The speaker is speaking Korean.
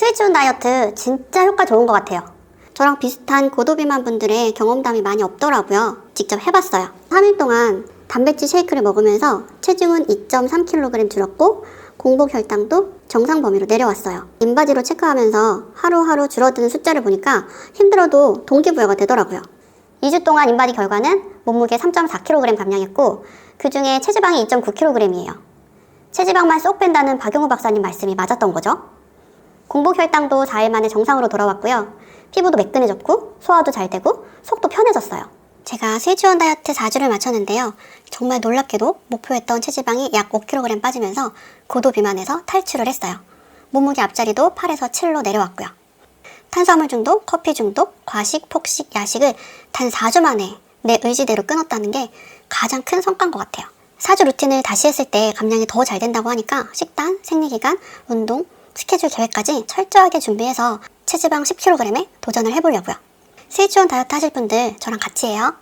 스위치온 다이어트 진짜 효과 좋은 것 같아요. 저랑 비슷한 고도비만 분들의 경험담이 많이 없더라고요. 직접 해봤어요. 3일 동안 단백질 쉐이크를 먹으면서 체중은 2.3kg 줄었고 공복 혈당도 정상 범위로 내려왔어요. 인바디로 체크하면서 하루하루 줄어드는 숫자를 보니까 힘들어도 동기부여가 되더라고요. 2주 동안 인바디 결과는 몸무게 3.4kg 감량했고 그 중에 체지방이 2.9kg이에요. 체지방만 쏙 뺀다는 박용우 박사님 말씀이 맞았던 거죠. 공복 혈당도 4일 만에 정상으로 돌아왔고요. 피부도 매끈해졌고 소화도 잘 되고 속도 편해졌어요. 제가 스위치원 다이어트 4주를 마쳤는데요. 정말 놀랍게도 목표했던 체지방이 약 5kg 빠지면서 고도 비만에서 탈출을 했어요. 몸무게 앞자리도 8에서 7로 내려왔고요. 탄수화물 중독, 커피 중독, 과식, 폭식, 야식을 단 4주 만에 내 의지대로 끊었다는 게 가장 큰 성과인 것 같아요. 4주 루틴을 다시 했을 때 감량이 더 잘 된다고 하니까 식단, 생리기간, 운동, 스케줄 계획까지 철저하게 준비해서 체지방 10kg에 도전을 해보려고요. 스위치온 다이어트 하실 분들 저랑 같이 해요.